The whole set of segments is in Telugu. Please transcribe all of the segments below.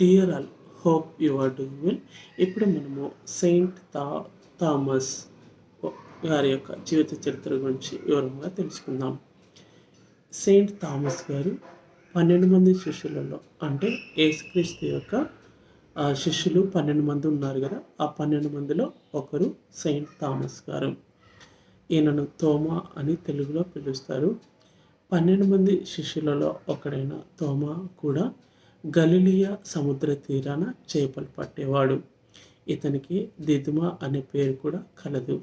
Dear all hope you are doing well. ఇప్పుడు మనము సెయింట్ థా థామస్ గారి యొక్క జీవిత చరిత్ర గురించి వివరంగా తెలుసుకుందాం. సెయింట్ థామస్ గారు పన్నెండు మంది శిష్యులలో అంటే యేసుక్రీస్తు యొక్క శిష్యులు పన్నెండు మంది ఉన్నారు కదా ఆ పన్నెండు మందిలో ఒకరు సెయింట్ థామస్ గారు. ఈయనను తోమా అని తెలుగులో పిలుస్తారు. పన్నెండు మంది శిష్యులలో ఒకడైన తోమా కూడా గలిలియా సముద్ర తీరాన చేపలు పట్టేవాడు. ఇతనికి దిదుమా అనే పేరు కూడా కలదు.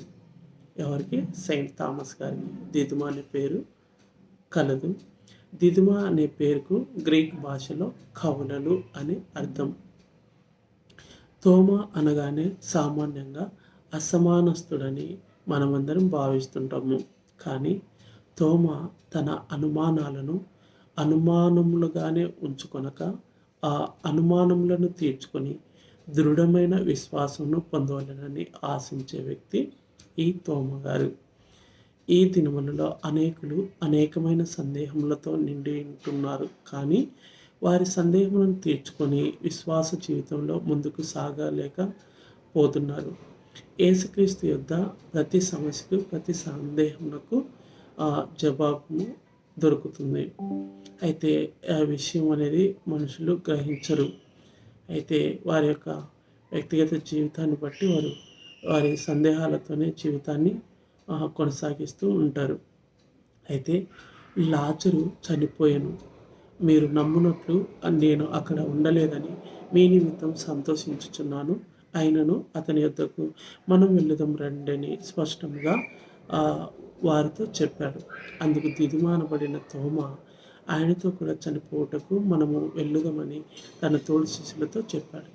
ఎవరికి? సెయింట్ థామస్ గారికి. దిదుమా అనే పేరు కలదు. దిదుమా అనే పేరుకు గ్రీక్ భాషలో కవులలు అని అర్థం. తోమ అనగానే సామాన్యంగా అసమానస్తుడని మనమందరం భావిస్తుంటాము. కానీ తోమ తన అనుమానాలను అనుమానములుగానే ఉంచుకొనక ఆ అనుమానములను తీర్చుకొని దృఢమైన విశ్వాసమును పొందవలనని ఆశించే వ్యక్తి ఈ తోమగారు. ఈ దినములలో అనేకులు అనేకమైన సందేహములతో నిండి ఉంటున్నారు. కానీ వారి సందేహములను తీర్చుకొని విశ్వాస జీవితంలో ముందుకు సాగలేక పోతున్నారు. ఏసుక్రీస్తు యొద్ద ప్రతి సమస్యకు ప్రతి సందేహమునకు ఆ దొరుకుతుంది. అయితే ఆ విషయం అనేది మనుషులు గ్రహించరు. అయితే వారి యొక్క వ్యక్తిగత జీవితాన్ని బట్టి వారు వారి సందేహాలతోనే జీవితాన్ని కొనసాగిస్తూ ఉంటారు. అయితే లాజరు చనిపోయాను. మీరు నమ్మునట్లు నేను అక్కడ ఉండలేదని మీ నిమిత్తం సంతోషించుచున్నాను. అయినను అతని యొద్దకు మనం వెళ్దాం అని స్పష్టంగా వారితో చెప్పాడు. అందుకు దిదిమానబడిన తోమ ఆయనతో కూడా చనిపోవుటకు మనము వెళ్ళుదామని తన తోడు శిష్యులతో చెప్పాడు.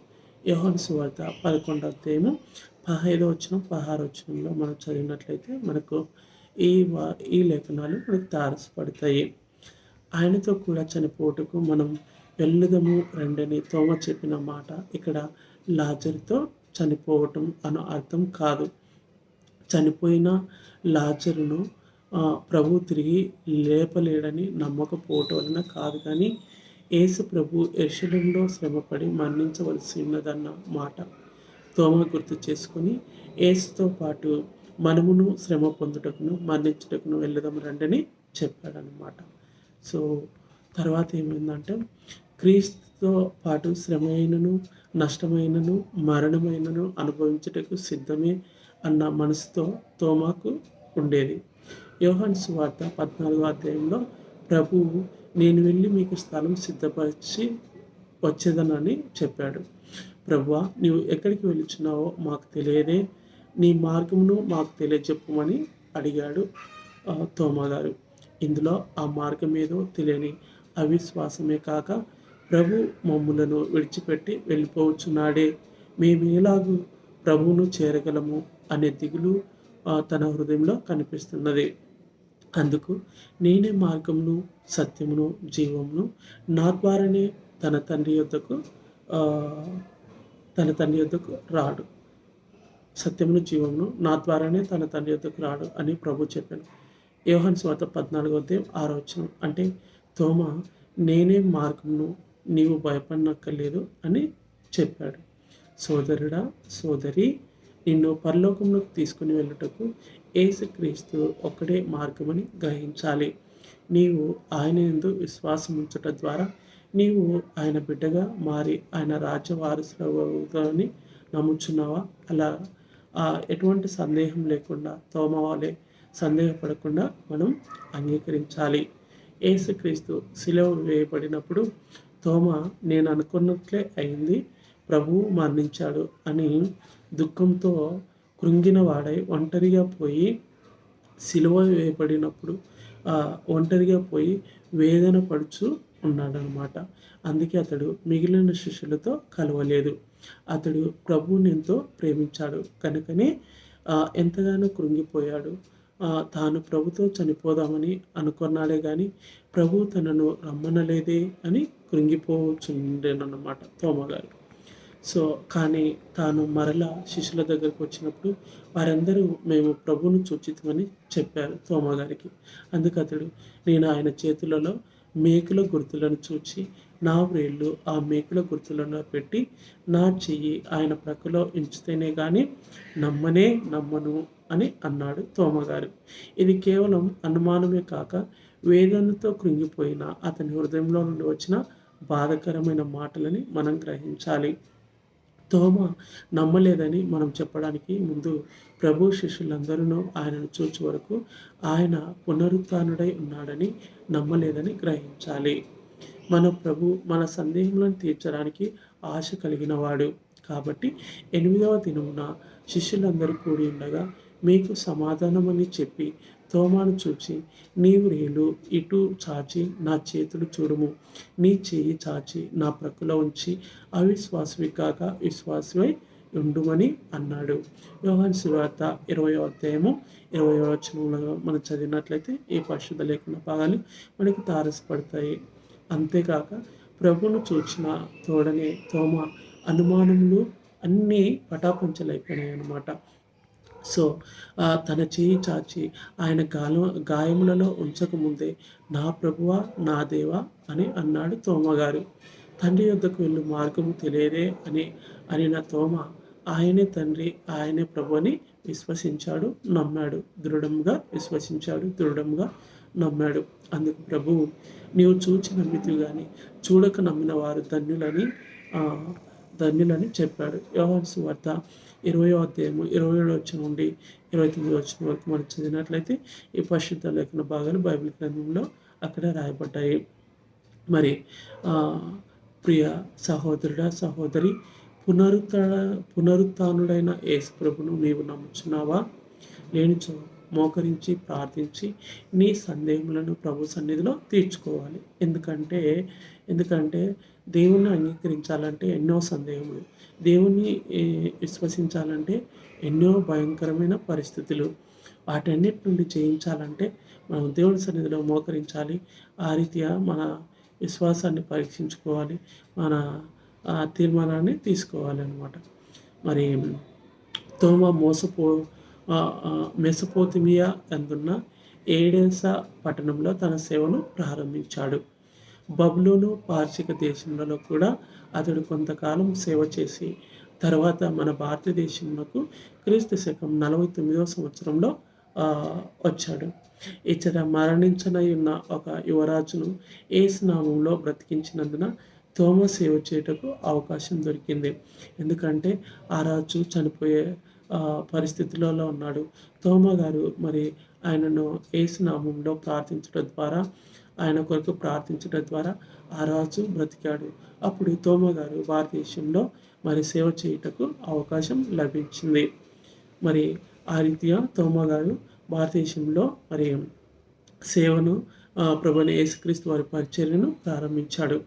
యోహాను సువార్త పదకొండవ అధ్యాయము పదహైదో వచ్చిన పదహారు వచ్చినంలో మనం చదివినట్లయితే మనకు ఈ వా ఈ లేఖనాలు మనకు తారసపడతాయి. ఆయనతో కూడా చనిపోవటకు మనం వెళ్ళుదము రెండని తోమ చెప్పిన మాట ఇక్కడ లాజర్తో చనిపోవటం అను అర్థం కాదు. చనిపోయిన లాజరును ప్రభు తిరిగి లేపలేడని నమ్మకపోవటం వలన కాదు కానీ యేసు ప్రభు ఎరుశలంలో శ్రమపడి మరణించవలసి ఉన్నదన్న మాట తోమ గుర్తు చేసుకొని యేసుతో పాటు మనమును శ్రమ పొందుటకును మరణించుటకును వెళ్ళదాం రండని చెప్పాడనమాట సో తర్వాత ఏమైందంటే క్రీస్తుతో పాటు శ్రమైనను నష్టమైనను మరణమైనను అనుభవించుటకు సిద్ధమే అన్న మనసుతో తోమాకు ఉండేది. యోహన్స్ వార్త పద్నాలుగో అధ్యాయంలో ప్రభువు నేను వెళ్ళి మీకు స్థలం సిద్ధపరిచి వచ్చేదనని చెప్పాడు. ప్రభువా నీవు ఎక్కడికి వెళుచున్నావో మాకు తెలియదే. నీ మార్గమును మాకు తెలియజెప్పమని అడిగాడు ఆ, ఇందులో ఆ మార్గం ఏదో తెలియని అవిశ్వాసమే కాక ప్రభు మమ్ములను విడిచిపెట్టి వెళ్ళిపోవచ్చున్నాడే. మేము ఎలాగూ ప్రభువును చేరగలము అనే దిగులు తన హృదయంలో కనిపిస్తున్నది. అందుకు నేనే మార్గమును సత్యమును జీవమును నా ద్వారానే తన తండ్రి యొద్దకు తన తండ్రి యొద్దకు రాడు. సత్యమును జీవమును నా ద్వారానే తన తండ్రి యొద్దకు రాడు అని ప్రభు చెప్పాను యోహన్ స్వాత పద్నాలుగో అధ్యాయం ఆరో అంటే తోమ నేనే మార్గమును నీవు భయపడనక్కర్లేదు అని చెప్పాడు. సోదరుడా సోదరి నిన్ను పరలోకంలోకి తీసుకుని వెళ్ళుటకు ఏసుక్రీస్తు ఒక్కడే మార్గమని గ్రహించాలి. నీవు ఆయన ఎందు విశ్వాసం ఉంచుట ద్వారా నీవు ఆయన బిడ్డగా మారి ఆయన రాజ్య వారసులని నమ్ముచున్నావా? అలా ఆ, ఎటువంటి సందేహం లేకుండా తోమవాలే సందేహపడకుండా మనం అంగీకరించాలి. ఏసుక్రీస్తు శిలవ వేయబడినప్పుడు తోమ నేను అనుకున్నట్లే అయింది. ప్రభువు మరణించాడు అని దుఃఖంతో కృంగిన వాడై ఒంటరిగా పోయి సిలువ వేయబడినప్పుడు ఒంటరిగా పోయి వేదన పడుచు ఉన్నాడనమాట అందుకే అతడు మిగిలిన శిష్యులతో కలవలేదు. అతడు ప్రభువుని ఎంతో ప్రేమించాడు. కనుకనే ఎంతగానో కృంగిపోయాడు. తాను ప్రభుతో చనిపోదామని అనుకున్నాడే కానీ ప్రభు తనను రమ్మనలేదే అని కృంగిపోవచ్చుండేనన్నమాట తోమగారు. సో కానీ తాను మరలా శిష్యుల దగ్గరకు వచ్చినప్పుడు వారందరూ మేము ప్రభువును చూచితమని చెప్పారు తోమగారికి అందుకు అతడు నేను ఆయన చేతులలో మేకుల గుర్తులను చూచి నా వ్రేళ్ళు ఆ మేకుల గుర్తులను పెట్టి నా చెయ్యి ఆయన ప్రక్కలో ఎంచితేనే కానీ నమ్మనే నమ్మను అని అన్నాడు తోమగారు ఇది కేవలం అనుమానమే కాక వేదనతో కృంగిపోయిన అతని హృదయంలో నుండి వచ్చిన బాధకరమైన మాటలని మనం గ్రహించాలి. తోమ నమ్మలేదని మనం చెప్పడానికి ముందు ప్రభు శిష్యులందరూ ఆయనను చూచే వరకు ఆయన పునరుత్డై ఉన్నాడని నమ్మలేదని గ్రహించాలి. మన ప్రభు మన సందేహములను తీర్చడానికి ఆశ కలిగిన వాడు కాబట్టి ఎనిమిదవ దినమున శిష్యులందరూ కూడి ఉండగా మీకు సమాధానమని చెప్పి తోమాను చూచి నీవు రేలు ఇటు చాచి నా చేతులు చూడుము. నీ చేయి చాచి నా ప్రక్కలో ఉంచి అవిశ్వాసవి కాక విశ్వాసమై ఉండుమని అన్నాడు. యోహాన్ శివార్త ఇరవయో అధ్యాయము ఇరవై వచనంలో మనం చదివినట్లయితే ఈ పరిశుద్ధ లేకుండా భాగాలు మనకి తారసపడతాయి. అంతేకాక ప్రభును చూచిన తోడనే తోమ అనుమానములు అన్నీ పటాపంచలైపోయినాయి అన్నమాట సో తన చేయి చాచి ఆయన గాయ గాయములలో ఉంచకముందే నా ప్రభువ నా దేవ అని అన్నాడు తోమగారు తండ్రి యొద్దకు వెళ్ళు మార్గము తెలియదే అని అనిన తోమ ఆయనే తండ్రి ఆయనే ప్రభు అని విశ్వసించాడు నమ్మాడు. దృఢంగా విశ్వసించాడు దృఢంగా నమ్మాడు. అందుకు ప్రభువు నీవు చూచి నమ్మితు కానీ చూడక నమ్మిన వారు ధన్యులని ధన్యులని చెప్పాడు. యోహాన్సు వార్త ఇరవై అధ్యాయము ఇరవై ఏడు వచ్చిన నుండి ఇరవై తొమ్మిది వచ్చిన వరకు మనం చదివినట్లయితే ఈ పరిశుద్ధ లేఖన భాగాలు బైబిల్ గ్రంథంలో అక్కడ రాయబడ్డాయి. మరి ప్రియ సహోదరుడ సహోదరి పునరుత్డ పునరుత్డైన యేసు ప్రభును నీవు నమ్ముచున్నావా? లేనిచో మోకరించి ప్రార్థించి నీ సందేహములను ప్రభు సన్నిధిలో తీర్చుకోవాలి. ఎందుకంటే ఎందుకంటే దేవుణ్ణి అంగీకరించాలంటే ఎన్నో సందేహములు. దేవుణ్ణి విశ్వసించాలంటే ఎన్నో భయంకరమైన పరిస్థితులు. వాటన్నిటి నుండి చేయించాలంటే మనం దేవుని సన్నిధిలో మోకరించాలి. ఆ రీతిగా మన విశ్వాసాన్ని పరీక్షించుకోవాలి. మన తీర్మానాన్ని తీసుకోవాలి అనమాట మరి తోమ మోసపో మెసపోతిమియా అందున్న ఏడేస పట్టణంలో తన సేవను ప్రారంభించాడు. బబులోను పార్శిక దేశంలో కూడా అతడు కొంతకాలం సేవ చేసి తర్వాత మన భారతదేశంలో క్రీస్తు శకం నలభై తొమ్మిదవ సంవత్సరంలో వచ్చాడు. ఇచ్చట మరణించనై ఉన్న ఒక యువరాజును ఏసునామంలో బ్రతికించినందున తోమ సేవ చేయుటకు అవకాశం దొరికింది. ఎందుకంటే ఆ రాజు చనిపోయే పరిస్థితులలో ఉన్నాడు. తోమ గారు మరి ఆయనను ఏసునామంలో ప్రార్థించడం ద్వారా ఆయన కొరకు ప్రార్థించడం ద్వారా ఆ రాజు బ్రతికాడు. అప్పుడు తోమ గారు భారతదేశంలో మరి సేవ చేయుటకు అవకాశం లభించింది. మరి ఆ రీతిగా తోమ గారు భారతదేశంలో మరి సేవను ప్రభుని యేసుక్రీస్తు వారి పరిచర్యను ప్రారంభించాడు.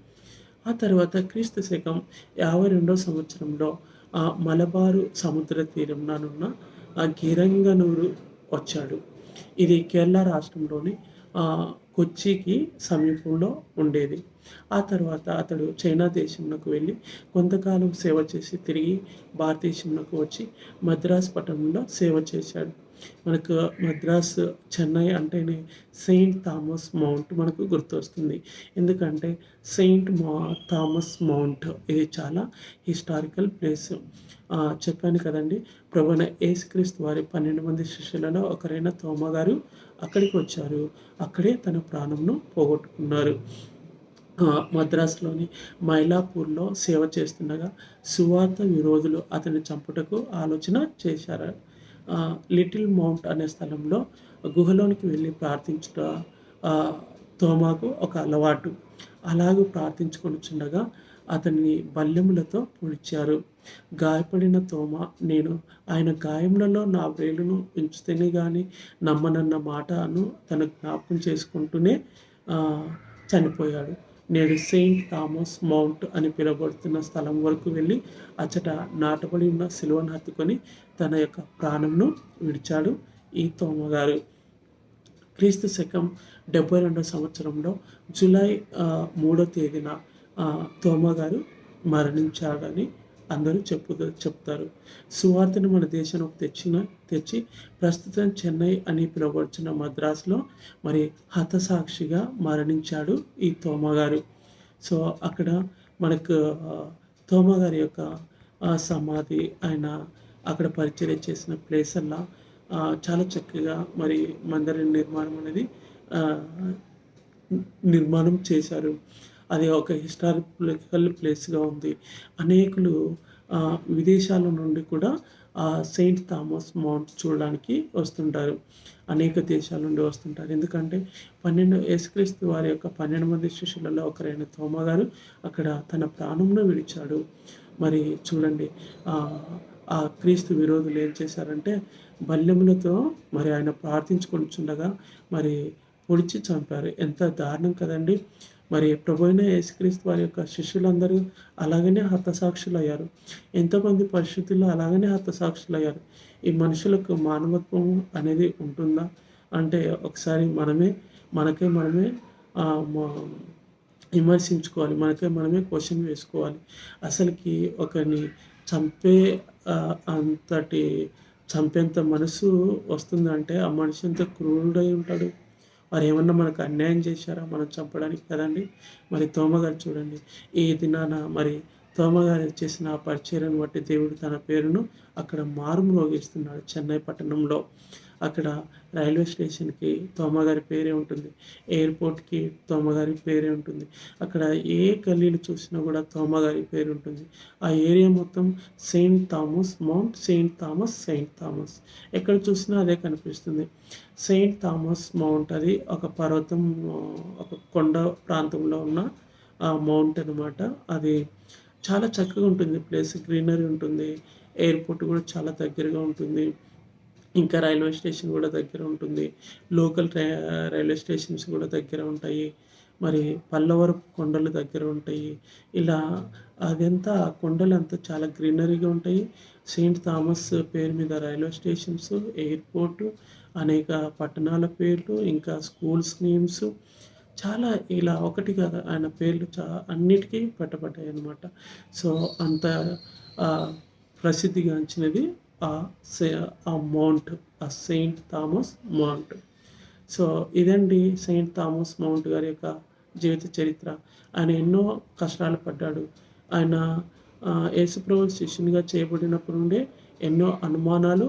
ఆ తర్వాత క్రీస్తు శకం యాభై రెండో సంవత్సరంలో ఆ మలబారు సముద్ర తీరంలోనున్న ఆ గిరంగనూరు వచ్చాడు. ఇది కేరళ రాష్ట్రంలోని కొచ్చికి సమీపంలో ఉండేది. ఆ తర్వాత అతడు చైనా దేశంలోకి వెళ్ళి కొంతకాలం సేవ చేసి తిరిగి భారతదేశంలోకి వచ్చి మద్రాస్ పట్టణంలో సేవ చేశాడు. మనకు మద్రాస్ చెన్నై అంటేనే సెయింట్ థామస్ మౌంట్ మనకు గుర్తొస్తుంది. ఎందుకంటే సెయింట్ మా థామస్ మౌంట్ ఇది చాలా హిస్టారికల్ ప్లేస్. చెప్పాను కదండి ప్రభున ఏసుక్రీస్తు వారి పన్నెండు మంది శిష్యులలో ఒకరైన తోమ గారు అక్కడికి వచ్చారు. అక్కడే తన ప్రాణంను పోగొట్టుకున్నారు. మద్రాసులోని మైలాపూర్లో సేవ చేస్తుండగా సువార్త విరోధులు అతన్ని చంపుటకు ఆలోచన చేశారు. లిటిల్ మౌంట్ అనే స్థలంలో గుహలోనికి వెళ్ళి ప్రార్థించుట తోమాకు ఒక అలవాటు. అలాగే ప్రార్థించుకొని చుండగా అతన్ని బల్లెములతో పొడిచారు. గాయపడిన తోమ నేను ఆయన గాయములలో నా వేలును ఉంచితేనే కానీ నమ్మనన్న మాటను తన జ్ఞాపకం చేసుకుంటూనే చనిపోయాడు. నేడు సెయింట్ థామస్ మౌంట్ అని పిలువబడుతున్న స్థలం వరకు వెళ్ళి అచ్చట నాటబడి ఉన్న సిలువను హత్తుకొని తన యొక్క ప్రాణంను విడిచాడు ఈ తోమగారు. క్రీస్తు శకం డెబ్బై రెండో సంవత్సరంలో జూలై మూడో తేదీన తోమగారు మరణించాడని అందరూ చెప్పు చెప్తారు. సువార్తను మన దేశంలోకి తెచ్చిన తెచ్చి ప్రస్తుతం చెన్నై అని పిలువబడుచున్న మద్రాసులో మరి హతసాక్షిగా మరణించాడు ఈ తోమగారు. సో అక్కడ మనకు తోమగారి యొక్క సమాధి ఆయన అక్కడ పరిచయం చేసిన ప్లేస్ అలా చాలా చక్కగా మరి మందిర నిర్మాణం అనేది నిర్మాణం చేశారు. అది ఒక హిస్టారికల్ ప్లేస్గా ఉంది. అనేకులు విదేశాల నుండి కూడా సెయింట్ థామస్ మౌంట్ చూడడానికి వస్తుంటారు. అనేక దేశాల నుండి వస్తుంటారు. ఎందుకంటే పన్నెండు యేసుక్రీస్తు వారి యొక్క పన్నెండు మంది శిష్యులలో ఒకరైన తోమ గారు అక్కడ తన ప్రాణంను విడిచాడు. మరి చూడండి ఆ క్రీస్తు విరోధులు ఏం చేశారంటే బల్యములతో మరి ఆయన ప్రార్థించుకుంటుండగా మరి పొడిచి చంపారు. ఎంత దారుణం కదండి. మరి ప్రభు అయిన యేసుక్రీస్తు వారి యొక్క శిష్యులందరూ అలాగనే హతసాక్షులు అయ్యారు ఎంతోమంది పరిస్థితుల్లో అలాగనే హతసాక్షులు అయ్యారు ఈ మనుషులకు మానవత్వం అనేది ఉంటుందా? అంటే ఒకసారి మనమే మనకే మనమే విమర్శించుకోవాలి. మనకే మనమే క్వశ్చన్ వేసుకోవాలి. అసలుకి ఒకరిని చంపే అంతటి చంపేంత మనసు వస్తుందంటే ఆ మనిషి ఎంత క్రూరుడై ఉంటాడు. వారు ఏమన్నా మనకు అన్యాయం చేశారా? మనం చంపడానికి కదండి. మరి తోమగారు చూడండి. ఈ దినాన మరి తోమగారు చేసిన పరిచయను బట్టి దేవుడు తన పేరును అక్కడ మారుమ్రోగిస్తున్నాడు చెన్నై పట్టణంలో. అక్కడ రైల్వే స్టేషన్కి తోమగారి పేరే ఉంటుంది. ఎయిర్పోర్ట్కి తోమగారి పేరే ఉంటుంది. అక్కడ ఏ గల్లీలు చూసినా కూడా తోమగారి పేరు ఉంటుంది. ఆ ఏరియా మొత్తం Saint Thomas Mount Saint Thomas Saint Thomas. ఎక్కడ చూసినా అదే కనిపిస్తుంది. సెయింట్ థామస్ మౌంట్ అది ఒక పర్వతం ఒక కొండ ప్రాంతంలో ఉన్న మౌంట్ అనమాట అది చాలా చక్కగా ఉంటుంది. ప్లేస్ గ్రీనరీ ఉంటుంది. ఎయిర్పోర్ట్ కూడా చాలా దగ్గరగా ఉంటుంది. ఇంకా రైల్వే స్టేషన్ కూడా దగ్గర ఉంటుంది. లోకల్ రైల్వే స్టేషన్స్ కూడా దగ్గర ఉంటాయి. మరి పల్లవరపు కొండలు దగ్గర ఉంటాయి. ఇలా అదంతా కొండలు అంతా చాలా గ్రీనరీగా ఉంటాయి. సెయింట్ థామస్ పేరు మీద రైల్వే స్టేషన్స్ ఎయిర్పోర్టు అనేక పట్టణాల పేర్లు ఇంకా స్కూల్స్ నేమ్స్. చాలా ఇలా ఒకటి కాదు ఆయన పేర్లు చా అన్నిటికీ పెట్టబడ్డాయి అనమాట సో అంత ప్రసిద్ధిగాంచినది ఆ మౌంట్ ఆ సెయింట్ థామస్ మౌంట్. సో ఇదండి సెయింట్ థామస్ మౌంట్ గారి యొక్క జీవిత చరిత్ర. ఆయన ఎన్నో కష్టాలు పడ్డాడు. ఆయన యేసుప్రభు శిష్యునిగా చేయబడినప్పుడు నుండే ఎన్నో అనుమానాలు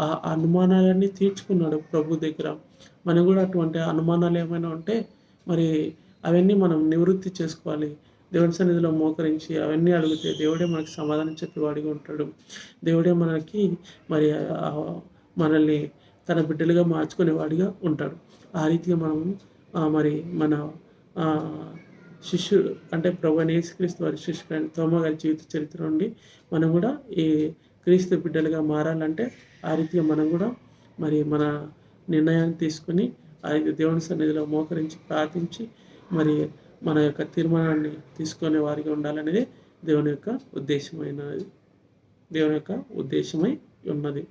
ఆ అనుమానాలన్నీ తీర్చుకున్నాడు ప్రభు దగ్గర. మనం కూడా అటువంటి అనుమానాలు ఏమైనా ఉంటే మరి అవన్నీ మనం నివృత్తి చేసుకోవాలి. దేవుని సన్నిధిలో మోకరించి అవన్నీ అడిగితే దేవుడే మనకి సమాధానం చెప్పేవాడిగా ఉంటాడు. దేవుడే మనకి మరి మనల్ని తన బిడ్డలుగా మార్చుకునేవాడిగా ఉంటాడు. ఆ రీతిగా మనం మరి మన శిష్యుడు అంటే ప్రభు యేసుక్రీస్తు వారి శిష్యుడు తోమ గారి జీవిత చరిత్ర నుండి మనం కూడా ఈ క్రీస్తు బిడ్డలుగా మారాలంటే ఆ రీతిగా మనం కూడా మరి మన నిర్ణయాన్ని తీసుకుని ఆ దేవుని సన్నిధిలో మోకరించి ప్రార్థించి మరి మన యొక్క తీర్మానాన్ని తీసుకునే వారికి ఉండాలనేది దేవుని యొక్క ఉద్దేశమైనది. దేవుని యొక్క ఉద్దేశమై ఉన్నది.